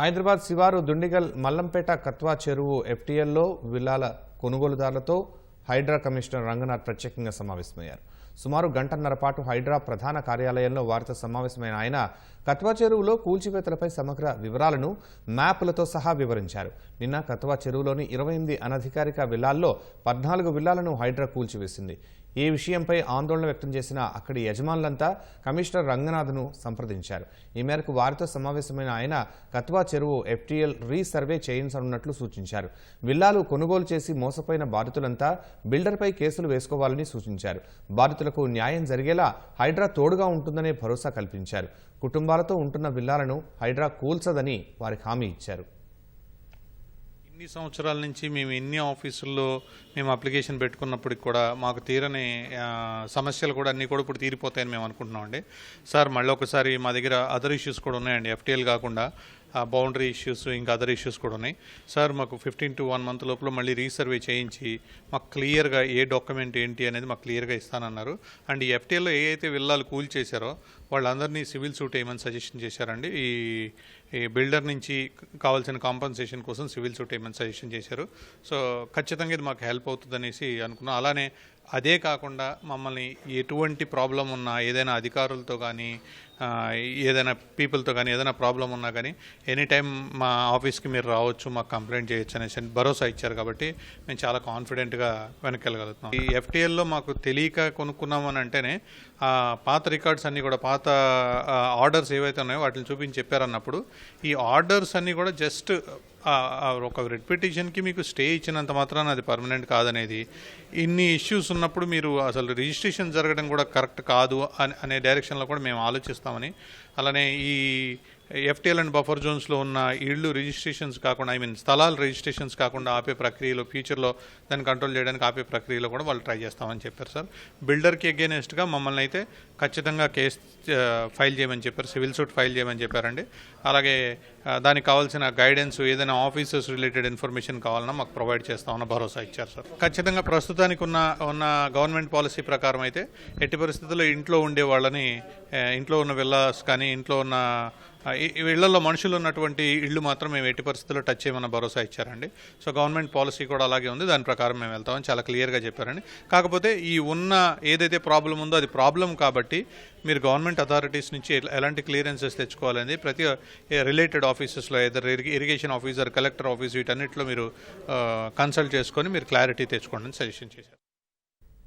హైదరాబాద్ శివారు దుండిగల్ మల్లంపేట కత్వా చెరువు ఎఫ్టీఎల్లో విల్లాల కొనుగోలుదారులతో హైడ్రా కమిషనర్ రంగనాథ్ ప్రత్యేకంగా సమావేశమయ్యారు. సుమారు గంటన్నర పాటు హైడ్రా ప్రధాన కార్యాలయంలో వారితో సమావేశమైన ఆయన కత్వా చెరువులో కూల్చివేతలపై సమగ్ర వివరాలను మ్యాప్లతో సహా వివరించారు. నిన్న కత్వా చెరువులోని ఇరవై ఎనిమిది అనధికారిక విల్లాల్లో పద్నాలుగు విల్లాలను హైడ్రా కూల్చివేసింది. ఈ విషయంపై ఆందోళన వ్యక్తం చేసిన అక్కడి యజమానులంతా కమిషనర్ రంగనాథ్ను సంప్రదించారు. ఈ మేరకు వారితో సమావేశమైన ఆయన కత్వా చెరువు ఎఫ్టీఎల్ రీసర్వే చేయించనున్నట్లు సూచించారు. విల్లాలు కొనుగోలు చేసి మోసపోయిన బాధితులంతా బిల్డర్పై కేసులు వేసుకోవాలని సూచించారు. బాధితులకు న్యాయం జరిగేలా హైడ్రా తోడుగా ఉంటుందనే భరోసా కల్పించారు. కుటుంబాలతో ఉంటున్న విల్లాలను హైడ్రా కూల్చదని వారికి హామీ ఇచ్చారు. ఇన్ని సంవత్సరాల నుంచి మేము ఎన్ని ఆఫీసుల్లో మేము అప్లికేషన్ పెట్టుకున్నప్పటికి కూడా మాకు తీరని సమస్యలు కూడా అన్నీ కూడా ఇప్పుడు తీరిపోతాయని మేము అనుకుంటున్నామండి. సార్ మళ్ళీ ఒకసారి మా దగ్గర అదర్ ఇష్యూస్ కూడా ఉన్నాయండి. ఎఫ్టీఎల్ కాకుండా బౌండరీ ఇష్యూస్ ఇంకా అదర్ ఇష్యూస్ కూడా ఉన్నాయి. సార్ మాకు ఫిఫ్టీన్ టు వన్ మంత్ లోపల మళ్ళీ రీసర్వే చేయించి మాకు క్లియర్గా ఏ డాక్యుమెంట్ ఏంటి అనేది మాకు క్లియర్గా ఇస్తానన్నారు. అండ్ ఈ ఎఫ్టీఎల్లో ఏ అయితే విల్లాలు కూల్ చేశారో వాళ్ళందరినీ సివిల్ సూట్ వేయమని సజెషన్ చేశారండి. ఈ ఈ బిల్డర్ నుంచి కావాల్సిన కాంపన్సేషన్ కోసం సివిల్ సూట్ వేయమని సజెషన్ చేశారు. సో ఖచ్చితంగా ఇది మాకు హెల్ప్ అవుతుంది అనేసి అనుకున్నాం. అలానే అదే కాకుండా మమ్మల్ని ఎటువంటి ప్రాబ్లం ఉన్నా ఏదైనా అధికారులతో కానీ ఏదైనా పీపుల్తో కానీ ఏదైనా ప్రాబ్లం ఉన్నా కానీ ఎనీ టైం మా ఆఫీస్కి మీరు రావచ్చు మాకు కంప్లైంట్ చేయొచ్చు అనేసి భరోసా ఇచ్చారు కాబట్టి మేము చాలా కాన్ఫిడెంట్గా వెనకెళ్ళగలుగుతున్నాం. ఈ ఎఫ్టీఎల్లో మాకు తెలియక కొనుక్కున్నామని అంటేనే పాత రికార్డ్స్ అన్నీ కూడా పాత ఆర్డర్స్ ఏవైతే ఉన్నాయో వాటిని చూపించి చెప్పారన్నప్పుడు ఈ ఆర్డర్స్ అన్నీ కూడా జస్ట్ ఒక రెడ్ పిటిషన్కి మీకు స్టే ఇచ్చినంత మాత్రాన అది పర్మనెంట్ కాదనేది. ఇన్ని ఇష్యూస్ ఉన్నప్పుడు మీరు అసలు రిజిస్ట్రేషన్ జరగడం కూడా కరెక్ట్ కాదు అని అనే డైరెక్షన్లో కూడా మేము ఆలోచిస్తామని. అలానే ఈ ఎఫ్టీఎల్ అండ్ బఫర్ జోన్స్లో ఉన్న ఇళ్ళు రిజిస్ట్రేషన్స్ కాకుండా ఐ మీన్ స్థలాలు రిజిస్ట్రేషన్స్ కాకుండా ఆపే ప్రక్రియలో ఫ్యూచర్లో దాన్ని కంట్రోల్ చేయడానికి ఆపే ప్రక్రియలో కూడా వాళ్ళు ట్రై చేస్తామని చెప్పారు సార్. బిల్డర్కి అగేనెస్ట్గా మమ్మల్ని అయితే ఖచ్చితంగా కేసు ఫైల్ చేయమని చెప్పారు సివిల్ సూట్ ఫైల్ చేయమని చెప్పారండి. అలాగే దానికి కావాల్సిన గైడెన్స్ ఏదైనా ఆఫీసర్స్ రిలేటెడ్ ఇన్ఫర్మేషన్ కావాలన్నా మాకు ప్రొవైడ్ చేస్తామన్న భరోసా ఇచ్చారు సార్. ఖచ్చితంగా ప్రస్తుతానికి ఉన్న ఉన్న గవర్నమెంట్ పాలసీ ప్రకారం అయితే ఎట్టి పరిస్థితుల్లో ఇంట్లో ఉండే వాళ్ళని ఇంట్లో ఉన్న విల్లాస్ కానీ ఇంట్లో ఉన్న వీళ్ళల్లో మనుషులు ఉన్నటువంటి ఇళ్ళు మాత్రం మేము ఎట్టి పరిస్థితుల్లో టచ్ చేయమన్న భరోసా ఇచ్చారండి. సో గవర్నమెంట్ పాలసీ కూడా అలాగే ఉంది. దాని ప్రకారం మేము వెళ్తామని చాలా క్లియర్గా చెప్పారండి. కాకపోతే ఈ ఉన్న ఏదైతే ప్రాబ్లం ఉందో అది ప్రాబ్లం కాబట్టి మీరు గవర్నమెంట్ అథారిటీస్ నుంచి ఎలాంటి క్లియరెన్సెస్ తెచ్చుకోవాలని ప్రతి related ఆఫీసెస్లో either irrigation officer collector office వీటన్నిటిలో మీరు కన్సల్ట్ చేసుకొని మీరు క్లారిటీ తెచ్చుకోండి సజెషన్ చేశారు.